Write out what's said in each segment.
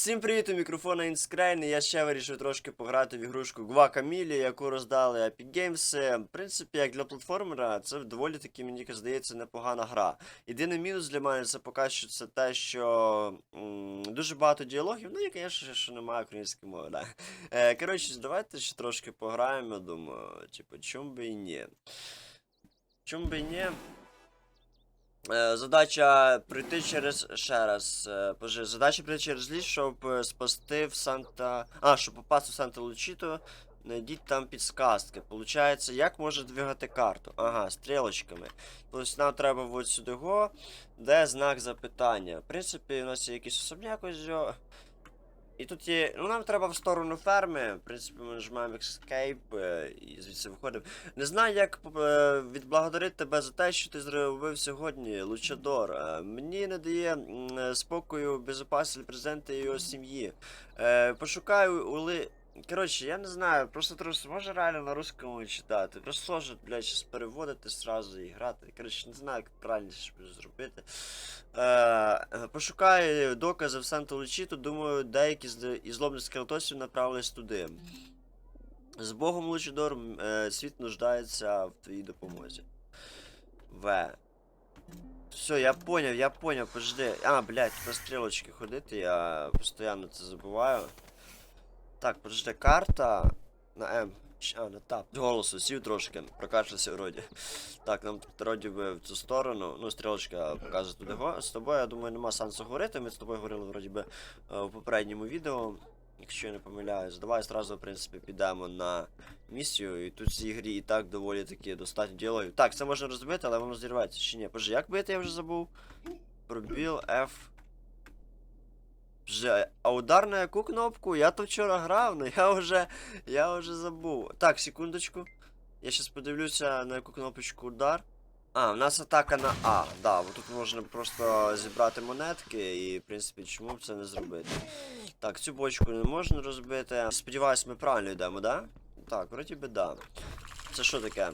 Всім привіт, у мікрофона Інскрейн, я ще вирішив трошки пограти в ігрушку Guacamole, яку роздали Epic Games. В принципі, як для платформера, це доволі таки, мені здається, непогана гра. Єдиний мінус для мене це поки що це те, що дуже багато діалогів, ну і, звісно, що немає української мови, да. Е, коротше, давайте ще трошки пограємо, думаю, типу, чому би і ні. Чому би і ні? Е, Задача прийти через ще раз. е, Боже, задача прийти через ліс, щоб е, спасти в Санта. А, щоб попасти в Санта Лучіто, знайдіть там підсказки. Получається, як може двигати карту? Ага, стрілочками. Тобто нам треба от сюди го, де знак запитання. В принципі, у нас є якийсь особняк ось. його. І тут є. Ну нам треба в сторону ферми. В принципі, ми нажимаємо Escape е, і звідси виходимо. Не знаю, як е, відблагодарити тебе за те, що ти зробив сьогодні, Лучадор. Е, Мені не дає спокою безпеки президента і його сім'ї. Пошукаю ули. Коротше, я не знаю, просто трохи може реально на русскому читати. Просто сложно, блядь, щас переводити сразу і грати. Коротше, не знаю, як правильно що зробити. Е, пошукаю докази в Санта Лучіто, думаю, деякі з із злобних скелетосів направились туди. З Богом Лучидор, м, е, світ нуждається в твоїй допомозі. В. Все, я поняв, я поняв, подожди. А, блядь, на стрілочки ходити, я постійно це забуваю. Так, подожди, карта на М. А, на тап. З голосу сів трошки, прокашлявся вроді. Так, нам вроді би в цю сторону. Ну, стрілочка показує туди. З тобою, я думаю, нема сенсу говорити. Ми з тобою говорили вроді би е, у попередньому відео. Якщо я не помиляюсь, давай зразу, в принципі, підемо на місію. І тут в цій грі і так доволі таки достатньо діалогів. Так, це можна розбити, але воно зірветься чи ні. Боже, як бити, я вже забув. Пробіл F. Вже, а удар на яку кнопку? Я то вчора грав, але я вже. Я вже забув. Так, секундочку. Я щас подивлюся, на яку кнопочку удар. А, в нас атака на А. Да, бо тут можна просто зібрати монетки і, в принципі, чому б це не зробити. Так, цю бочку не можна розбити. Сподіваюсь, ми правильно йдемо, да? Так, вроді би да. Це що таке?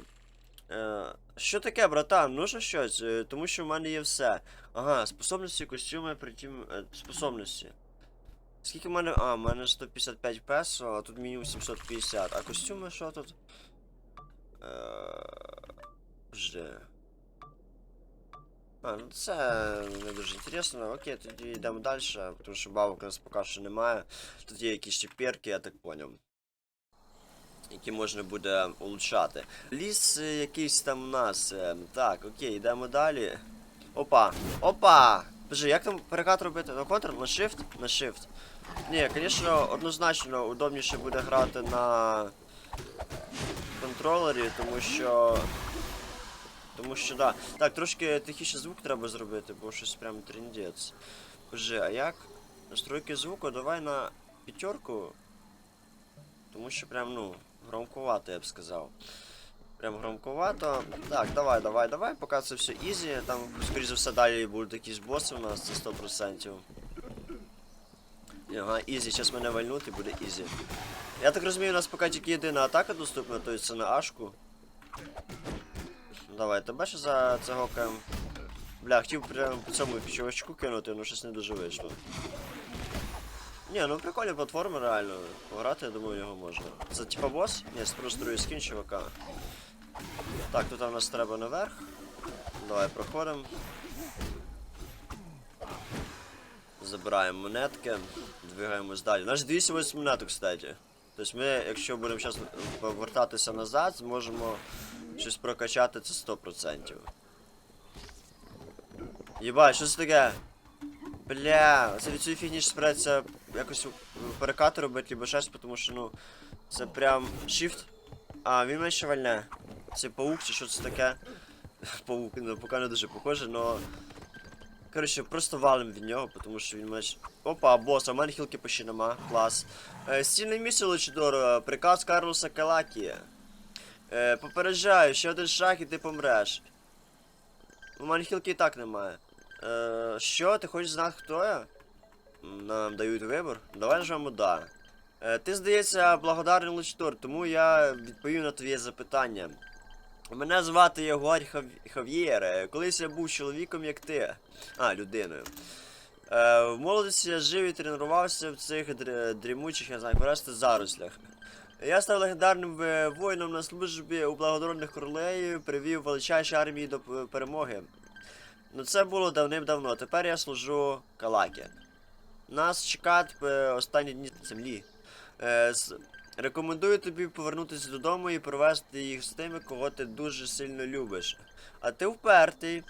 Е, що таке, братан? Нужно щось? Е, тому що в мене є все. Ага, способності, костюми, притім. Е, способності. Скільки в мене. А, в мене 155 песо, а тут мінімум 750. А костюми що тут? Е, Жде. А, ну це не дуже інтересно. Окей, тоді йдемо далі, тому що бабок у нас поки що немає. Тут є якісь ще перки, я так поняв. Які можна буде улучшати. Ліс е, якийсь там у нас. е, Так, окей, йдемо далі. Опа! Опа! Боже, як там перекат робити? На контр? На shift? На shift. Ні, звісно, однозначно удобніше буде грати на контролері, тому що. Тому що да. Так, трошки тихіше звук треба зробити, бо щось прям трендець. Боже, а як? Настройки звуку давай на п'ятерку. Тому що прям, ну, громковато, я б сказав. Прям громковато. Так, давай, давай, давай, поки це все ізі. Там, скоріш за все, далі будуть якісь боси у нас, це 100%. Ага, ізі, зараз мене вальнуть і буде ізі. Я так розумію, у нас поки тільки єдина атака доступна, то це на Ашку. Давай, тебе ще за це гокаємо. Бля, хотів прямо по цьому чувачку кинути, але щось не дуже вийшло. Ні, ну прикольна платформа, реально. Пограти, я думаю, його можна. Це типа бос? Ні, просто другий скін чувака. Так, тут у нас треба наверх. Давай проходимо. Забираємо монетки, двигаємось далі. У нас 208 монеток, кстати. Тобто ми, якщо будемо зараз повертатися назад, зможемо щось прокачати це 100%. Єбать, що це таке? Бля, це від цієї фігні спирається якось перекати робити, або щось, тому що, ну, це прям shift. А, він мене ще вальне. Це паук чи що це таке? Паук, ну, поки не дуже похоже, но... Коротше, просто валим від нього, тому що він мене... Опа, бос, а в мене хілки почти нема. Клас. Е, стільне місце Лучидор, приказ Карлоса Калакія. Е, попереджаю, ще один шаг і ти помреш. У мене хілки і так немає. Е, що, ти хочеш знати, хто я? Нам дають вибір. Давай нажмемо да. Е, ти, здається, благодарний Лучидор, тому я відповім на твоє запитання. Мене звати Єгор Хав... Хав'єр. Е, Колись я був чоловіком, як ти. А, людиною. Е, в молодості я жив і тренувався в цих др- дрімучих, я знаю, просто зарослях. Я став легендарним е, воїном на службі у благородних королеїв, привів величайші армії до перемоги. Ну це було давним-давно. Тепер я служу Калакі. Нас чекають е, останні дні землі. Е, рекомендую тобі повернутися додому і провести їх з тими, кого ти дуже сильно любиш. А ти впертий.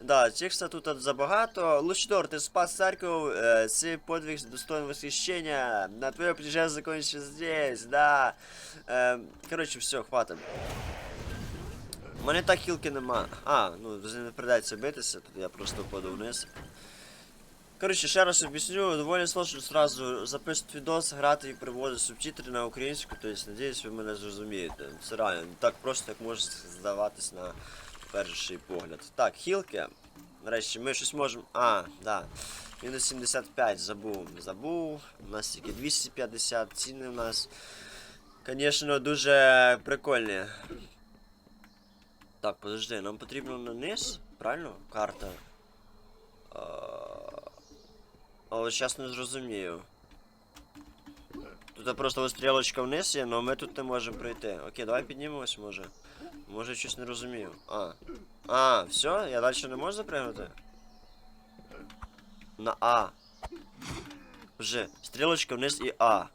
Да, цих статутов забагато. Лучидор, ты спас церковь, э, сей подвиг достоин восхищения. На твое приезжай закончится здесь, да. Э, короче, все, хватит. У мене так хілки нема. А, ну з ним не придеться битися, тут я просто впаду вниз. Коротше, ще раз об'ясню, доволі сложно сразу записувати відос, грати і приводити субтитри на українську, тобто, надіюсь, ви мене зрозумієте. Це реально не так просто, як може здаватись на перший погляд. Так, хілки. Нарешті ми щось можемо. А, да. Мінус 75, забув. Забув. У нас тільки 250, ціни у нас. Звісно, дуже прикольні. Так, подожди, нам потрібно на низ, правильно? Карта. А, Але зараз не зрозумію. Тут просто ось стрілочка вниз є, але ми тут не можемо пройти. Окей, давай піднімемось, може. Може щось не розумію. А. А, все, я далі не можу запригнути? На А. Вже, стрілочка вниз і А.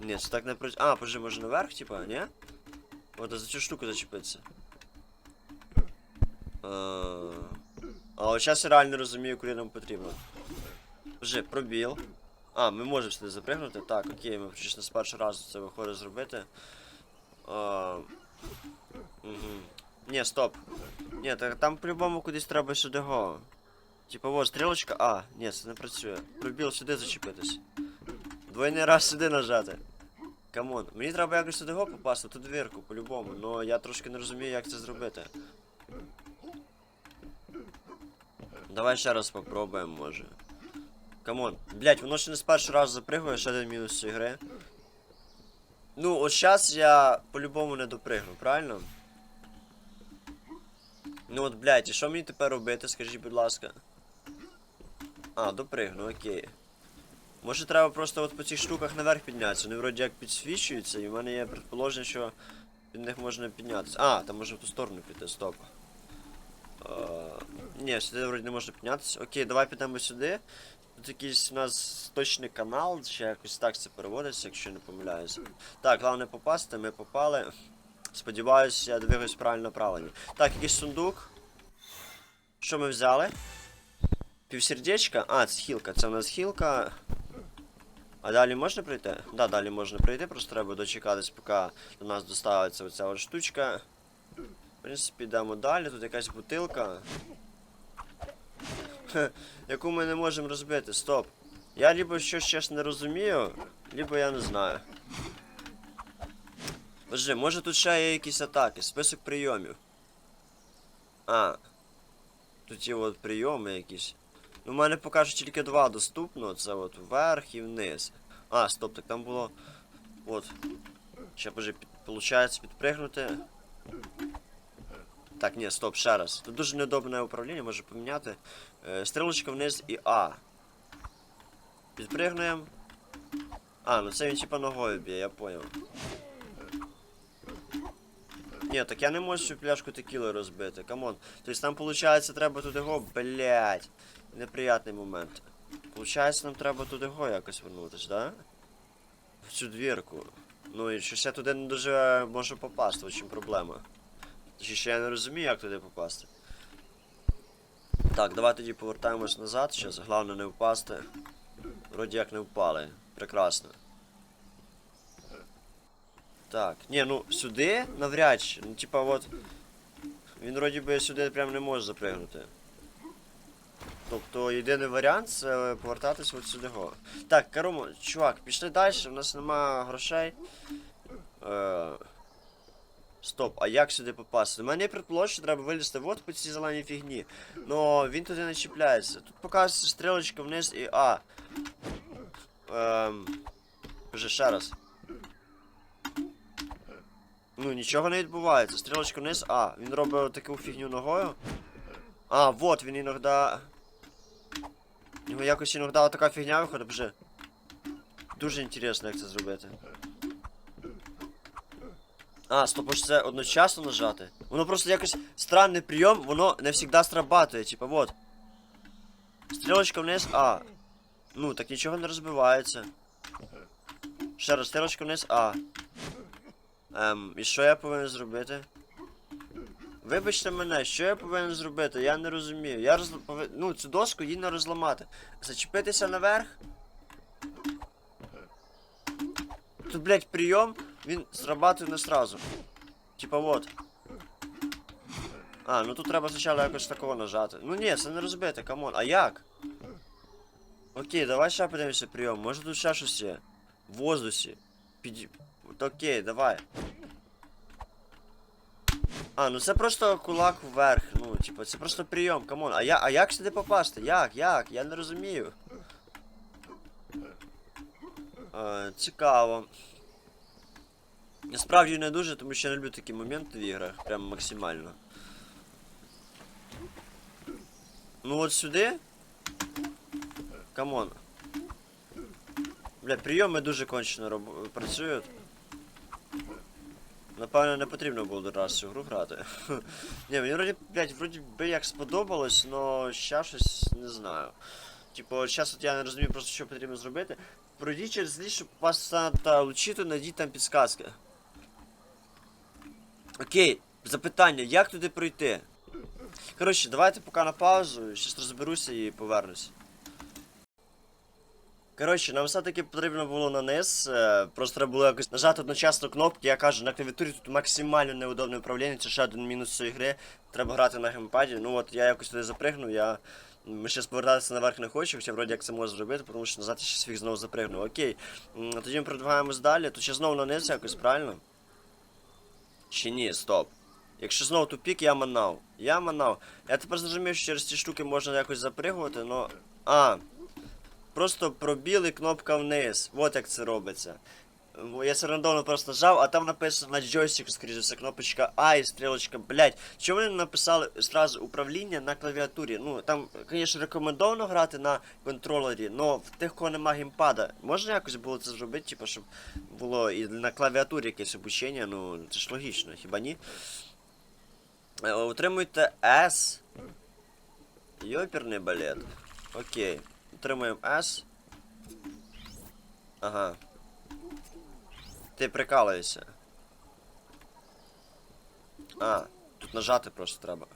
Ні, це так не працює. А, подожди, може наверх, типа, ні? От за цю штуку зачепитися. Е, А от зараз я реально розумію, куди нам потрібно. Вже, пробіл. А, ми можемо сюди запригнути. Так, окей, ми прийшли з першого разу це виходить зробити. А, угу. Ні, стоп. Ні, так там по-любому кудись треба сюди го. Типа вот, стрілочка. А, ні, це не працює. Пробіл сюди зачепитись. Двойний раз сюди нажати. Камон, мені треба якось сюди го попасти, ту двірку, по-любому, но я трошки не розумію, як це зробити. Давай ще раз попробуємо, може. Камон. Блять, воно ще не з першого разу запригує, ще один мінус цієї гри. Ну, от зараз я по-любому не допригну, правильно? Ну от, блядь, і що мені тепер робити, скажіть, будь ласка. А, допригну, окей. Може треба просто от по цих штуках наверх піднятися. Вони вроді як підсвічуються, і в мене є предположення, що від них можна піднятися. А, там можна в ту сторону піти, стоп. Ні, сюди вроді не можна піднятися. Окей, давай підемо сюди. Тут якийсь у нас точний канал, чи якось так це переводиться, якщо не помиляюся. Так, головне попасти, ми попали. Сподіваюсь, я двигаюсь правильно направленні. Так, якийсь сундук. Що ми взяли? Півсердечка? А, це хілка. Це у нас хілка. А далі можна пройти? Да, далі можна пройти, просто треба дочекатись, поки до нас доставиться оця от штучка. В принципі, йдемо далі, тут якась бутилка. Хе, яку ми не можемо розбити. Стоп. Я либо щось чесно не розумію, либо я не знаю. Боже, може тут ще є якісь атаки, список прийомів. А. Тут є от прийоми якісь. Ну, в мене поки що тільки два доступно, це от вверх і вниз. А, стоп, так там було. От. Ще боже, під, підпригнути. Так, ні, стоп, ще раз. Тут дуже неудобне управління, може поміняти. Е, стрілочка вниз і А. Підпригнуємо. А, ну це він типа ногою б'є, я поняв. Ні, так я не можу цю пляшку текіли розбити, камон. Тобто там, виходить, треба туди го, блять. Неприятний момент. Получається, нам треба туди го якось вернутись, да? В цю двірку. Ну і щось я туди не дуже можу попасти, в чим проблема. Ще я не розумію, як туди попасти. Так, давай тоді повертаємось назад, зараз головне не впасти. Вроді як не впали. Прекрасно. Так, ні, ну сюди навряд чи. Ну, типа от. Він вроді би сюди прям не може запригнути. Тобто єдиний варіант це повертатись от сюди. Так, Карумо, чувак, пішли далі, у нас нема грошей. Е... Стоп, а як сюди попасти? У мене є предположення, що треба вилізти от по цій зеленій фігні. Но він туди не чіпляється. Тут показується стрілочка вниз і А. Ем... Вже ще раз. Ну, нічого не відбувається. Стрілочка вниз, а, він робить таку фігню ногою. А, вот він іноді. У нього якось іноді така фігня виходить, вже. Дуже інтересно, як це зробити. А, стоп, може це одночасно нажати? Воно просто якось странний прийом, воно не завжди срабатує, типа вот. Стрілочка вниз, а. Ну, так нічого не розбивається. Ще раз, стрілочка вниз, а. Ем, і що я повинен зробити? Вибачте мене, що я повинен зробити? Я не розумію. Я роз... Ну, цю доску її не розламати. Зачепитися наверх. Тут, блядь, прийом, він срабатує не сразу. Типа вот. А, ну тут треба спочатку якось такого нажати. Ну ні, це не розбити, камон. А як? Окей, давай ще подивимося прийом. Може тут ще щось є? В воздусі. Під... Окей, давай. А, ну це просто кулак вверх. Ну, типа, це просто прийом, камон. А я. А як сюди попасти? Як? Як? Я не розумію. Е, цікаво. Насправді не дуже, тому що я не люблю такі моменти в іграх. Прям максимально. Ну от сюди. Камон. Бля, прийоми дуже кончено роб... працюють. Напевно, не потрібно було раз цю гру грати. Ні, мені вроді, блядь, вроді би як сподобалось, но ще щось не знаю. Типу, зараз от я не розумію просто, що потрібно зробити. Пройдіть через ліс, щоб вас та лучити, найдіть там підсказки. Окей, запитання, як туди пройти? Коротше, давайте поки на паузу, щас розберуся і повернусь. Коротше, нам все-таки потрібно було на низ. е, Просто треба було якось нажати одночасно кнопки. Я кажу, на клавіатурі тут максимально неудобне управління, це ще один мінус цієї гри. Треба грати на геймпаді. Ну от я якось туди запригнув, я. Ми ще повертатися наверх не хочу, хоча вроді як це можна зробити, тому що назад я ще свіг знову запригнув. Окей. Тоді ми продвигаємось далі. Тут ще знову на низ якось, правильно? Чи ні, стоп. Якщо знову тупік, я манав. Я манав. Я тепер зрозумів, що через ці штуки можна якось запригувати, но. А. Просто пробіл і кнопка вниз. От як це робиться. Я це рандомно просто нажав, а там написано на джойстику, скоріше все, кнопочка А і стрілочка, блять. Чому вони написали зразу управління на клавіатурі? Ну, там, звісно, рекомендовано грати на контролері, но в тих, кого нема геймпада, можна якось було це зробити, типу, щоб було і на клавіатурі якесь обучення, ну, це ж логічно, хіба ні? Е, Утримуйте S. Йоперний балет. Окей. Утримуємо S. Ага. Ти прикалуєшся. А, тут нажати просто треба.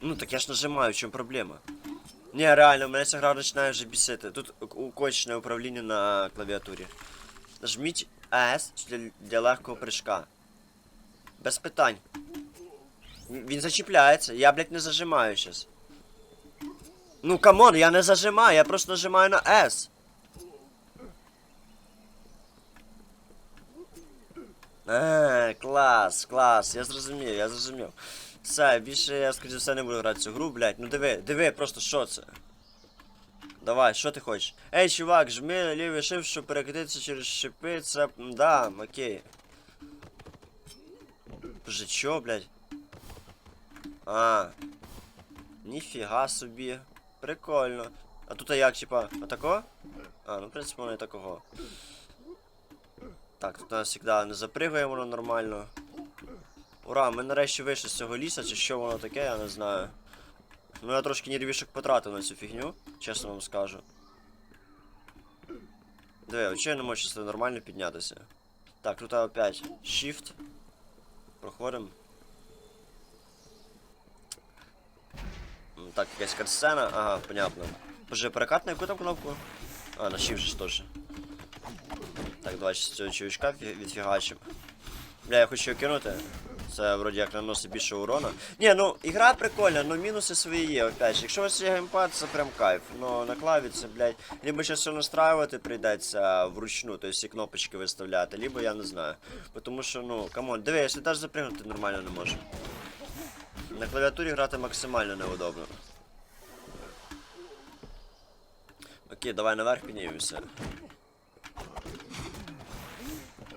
Ну так я ж нажимаю, в чому проблема? Ні, реально, мене ця гра починає вже бісити. Тут укочне управління на клавіатурі. Нажміть S для, для легкого прыжка. Без питань. Він зачіпляється, я, блядь, не зажимаю щас. Ну камон, я не зажимаю, я просто нажимаю на S. А, клас, клас, я зрозумів, я зрозумів. Все, більше я, скоріше все, не буду грати цю гру, блядь. Ну диви, диви, просто що це? Давай, що ти хочеш? Ей, чувак, жми лівий shift, щоб перекидатися через шипи, це. Да, окей. Боже, чо, блядь? А. Ніфіга собі. Прикольно. А тут як, типа, отако? А, ну в принципі воно і такого. Так, тут нас завжди не запригує воно нормально. Ура, ми нарешті вийшли з цього ліса, чи що воно таке, я не знаю. Ну я трошки нервішок потратив на цю фігню, чесно вам скажу. Диви, я не можу сюди нормально піднятися. Так, тут опять Shift. Проходимо. М, Так, якась катсцена, ага, понятно. Боже, перекат на яку там кнопку? А, на Shift же теж. Так, давай цього чувачка фі- відфігачимо. Бля, я хочу його кинути. Це вроді як наносить більше урона. Ні, ну ігра прикольна, але мінуси свої є, опять же. Якщо у вас є геймпад, це прям кайф. Но на клаві це, блядь, либо ще все настраювати прийдеться вручну, тобто всі кнопочки виставляти, либо я не знаю. Тому що, ну, камон, диви, якщо теж запригнути нормально не можу. На клавіатурі грати максимально неудобно. Окей, давай наверх піднімемося.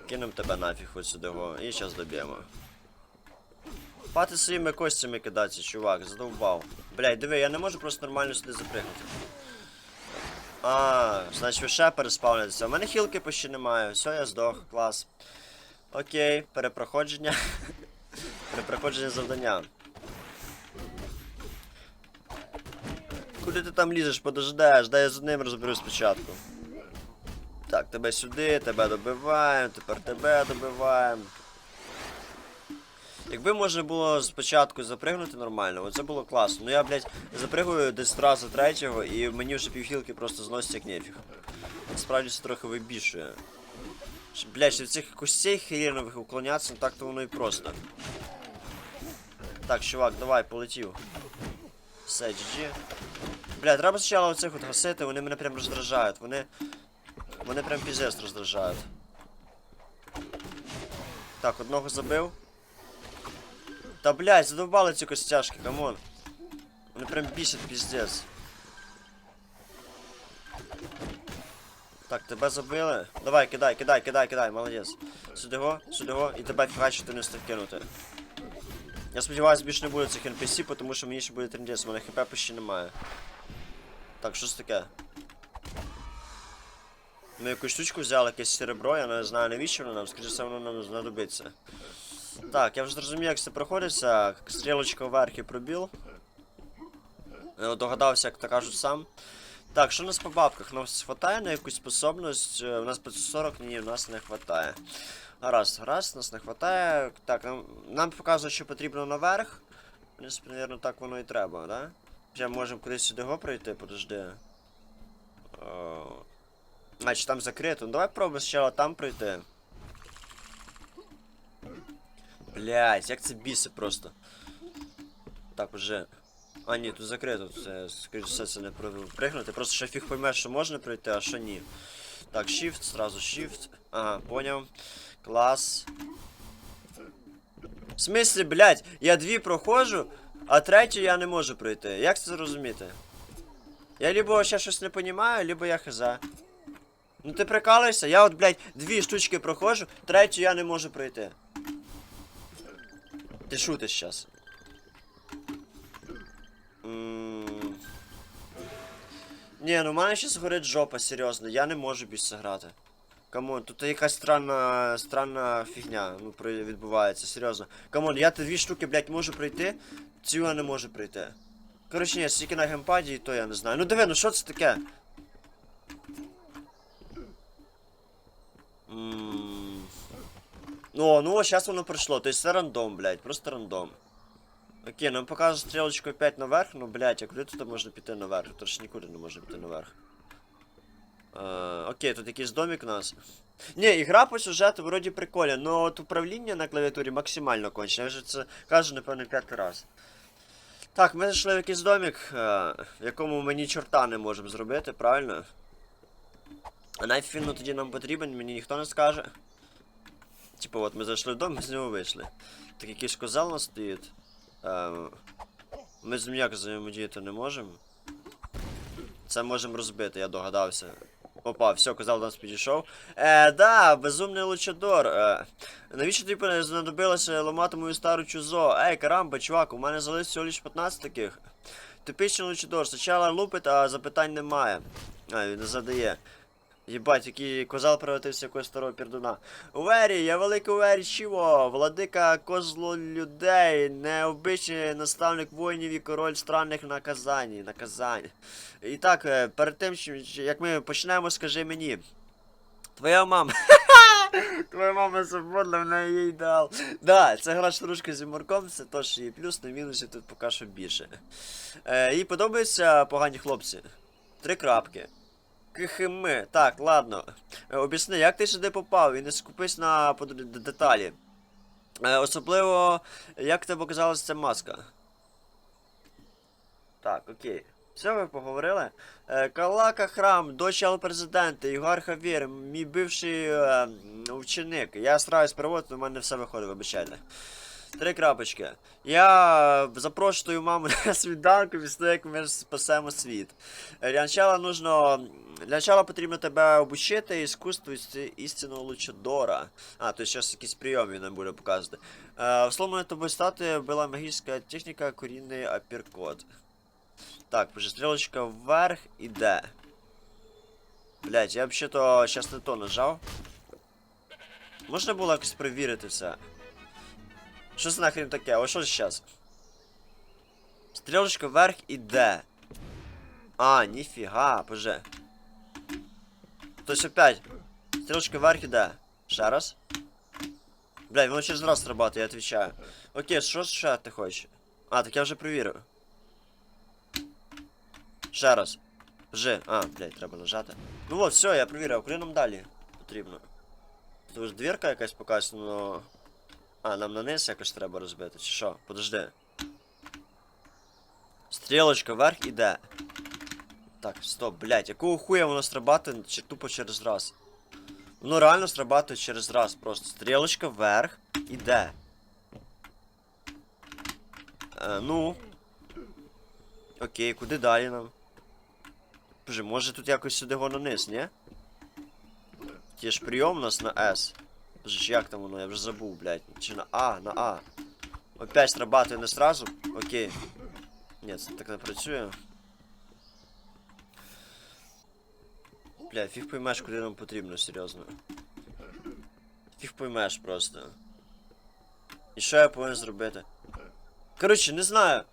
Кинем тебе нафіг от сюди го, і зараз доб'ємо. Пати своїми костями кидатися, чувак, задовбав. Блядь, диви, я не можу просто нормально сюди запригнути. А, значить ви ще переспавнитеся. У мене хілки почти немає. Все, я здох, клас. Окей, перепроходження. Перепроходження завдання. Куди ти там лізеш, подождеш, дай я з одним розберусь спочатку. Так, тебе сюди, тебе добиваємо, тепер тебе добиваємо. Якби можна було спочатку запригнути нормально, оце було класно. Ну я, блядь, запригую десь разу третього і мені вже півхілки просто зносять як нефіг. Насправді це трохи вибішує. Блядь, ще в цих костей хрінових уклонятися, ну так то воно і просто. Так, чувак, давай, полетів. Все, GG. Бля, треба спочатку оцих от гасити, вони мене прям роздражають. Вони. Вони прям піздець роздражають. Так, одного забив. Та блядь, задовбали ці костяшки, камон. Вони прям бісять піздець. Так, тебе забили. Давай, кидай, кидай, кидай, кидай, молодець. Сюди го, сюди го, і тебе фігачити не встиг кинути. Я сподіваюся, більше не буде цих NPC, тому що мені ще буде трендець, у мене хп почти немає. Так, що таке? Ми якусь штучку взяли, якесь серебро, я не знаю навіщо воно нам, скажи, все воно нам знадобиться. Так, я вже зрозумів, як це проходиться. Стрілочка вверх і пробіл. Е, Догадався, як то кажуть сам. Так, що у нас по бабках? Нас хватає на якусь способність. Е, У нас 540, ні, у нас не хватає. Гаразд, гаразд, нас не хватає. Так, нам, нам показує, що потрібно наверх. В принципі, напевно, так воно і треба, да? Вже можемо кудись сюди го пройти, подожди. О, Значить, там закрито. Ну давай пробуємо спочатку там пройти. Блять, як це біси просто. Так, уже. А, ні, тут закрито, це, скоріше все, це не пригнути. Просто ще фіг пойме, що можна пройти, а що ні. Так, shift, сразу shift. Ага, поняв. Клас. В смислі, блять, я дві проходжу, а третю я не можу пройти. Як це зрозуміти? Я либо ще щось не понімаю, либо я хз. Ну ти прикалуєшся? Я от, блядь, дві штучки проходжу, третю я не можу пройти. Ти шутиш зараз. Ні, ну в мене щас горить жопа, серйозно, я не можу більше грати. Камон, тут якась странна, странна фігня, ну, відбувається, серйозно. Камон, я дві штуки, блядь, можу пройти, цю я не можу пройти. Коротше, ні, стільки на геймпаді, і то я не знаю. Ну диви, ну що це таке? М. Ну, ну, зараз воно пройшло, то есть це рандом, блядь, просто рандом. Окей, нам показує стрілочку 5 наверх, ну блядь, а куди тут можна піти наверх? Тут ж нікуди не можна піти наверх. Е, окей, тут якийсь домик у нас. Ні, ігра по сюжету вроді прикольна, но от управління на клавіатурі максимально кончене. Я вже це кажу, напевно, п'ятий раз. Так, ми зайшли в якийсь домик, е, в якому ми ні чорта не можемо зробити, правильно? А нафіг він тоді нам потрібен, мені ніхто не скаже. Типу, от ми зайшли в дом, ми з нього вийшли. Так якийсь козел нас стоїть. Ми з ним ніяк взаємодіяти не можемо. Це можемо розбити, я догадався. Опа, все, козел до нас підійшов. Е, да, безумний лучадор. Е, навіщо тобі знадобилося ламати мою стару чузо? Ей, карамба, чувак, у мене залишилось всього лиш 15 таких. Типічний лучадор, спочатку лупить, а запитань немає. А, він не задає. Єбать, який козал превратився в якогось старого пердуна. Увері, я великий Увері Чіво, владика козло людей, необичний наставник воїнів і король странних наказань. наказань. І так, е, перед тим, як ми почнемо, скажи мені. Твоя мама. Твоя мама свободна, в неї є ідеал. Да, це гра штурушка з юморком, це що є плюс, на мінусі тут поки що більше. Е, їй подобаються погані хлопці. Три крапки. Кхм. Так, ладно. Е, Об'ясни, як ти сюди попав і не скупись на деталі. Е, особливо, як тебе оказалась ця маска. Так, окей. Все, ви поговорили. Е, Калака храм, дочь президента, Ігор Хавір, мій бивший е, м, ученик. Я стараюсь переводити, у мене все виходить, вибачайте. Три крапочки. Я запрошую маму на свіданку після як ми спасемо світ. Для начала нужно. Для начала потрібно тебе обучити іскусству іс- істинного лучодора. А, то зараз якийсь прийом він нам буде показувати. Е, в словно тобою стати була магічна техніка корінний апперкот. Так, вже стрілочка вверх іде. Блять, я взагалі-то щас не то нажав. Можна було якось перевірити все. Що це нахрен таке? О, що зараз? Стрілочка вверх іде. А, ніфіга, боже. Тобто опять. Стрілочка вверх іде. Ще раз. Блядь, воно через раз срабатує, я отвечаю. Окей, що ще ти хочеш? А, так я вже перевірив. Ще раз. Вже. А, блядь, треба нажати. Ну от, все, я перевірив, куди нам далі потрібно. Тут ж двірка якась показана, но... А, нам на низ якось треба розбити, чи що? Подожди. Стрілочка вверх іде. Так, стоп, блядь, якого хуя воно стрибати чи тупо через раз? Воно реально стрибати через раз, просто стрілочка вверх іде. Е, ну. Окей, куди далі нам? Боже, може тут якось сюди го низ, ні? Ті ж прийом у нас на S. Боже, як там воно, я вже забув, блядь. Чи на А, на А. Опять срабатує не сразу? Окей. Ні, це так не працює. Бля, фіг поймеш, куди нам потрібно, серйозно. Фіг поймеш просто. І що я повинен зробити? Коротше, не знаю.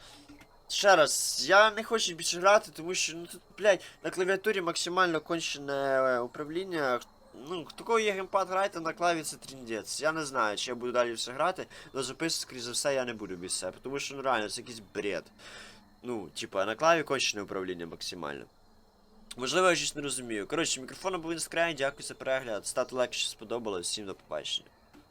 Ще раз, я не хочу більше грати, тому що, ну тут, блядь, на клавіатурі максимально кончене е, управління. Ну, такого є геймпад грайте на клаві це тріндець. Я не знаю, чи я буду далі все грати, але записувати, скрізь за все, я не буду без себе, тому що ну реально це якийсь бред. Ну, типа, на клаві кончене управління максимально. Можливо, я щось не розумію. Коротше, мікрофон був інскрайн, дякую за перегляд. Ставте лайк, якщо сподобалось. Всім до побачення.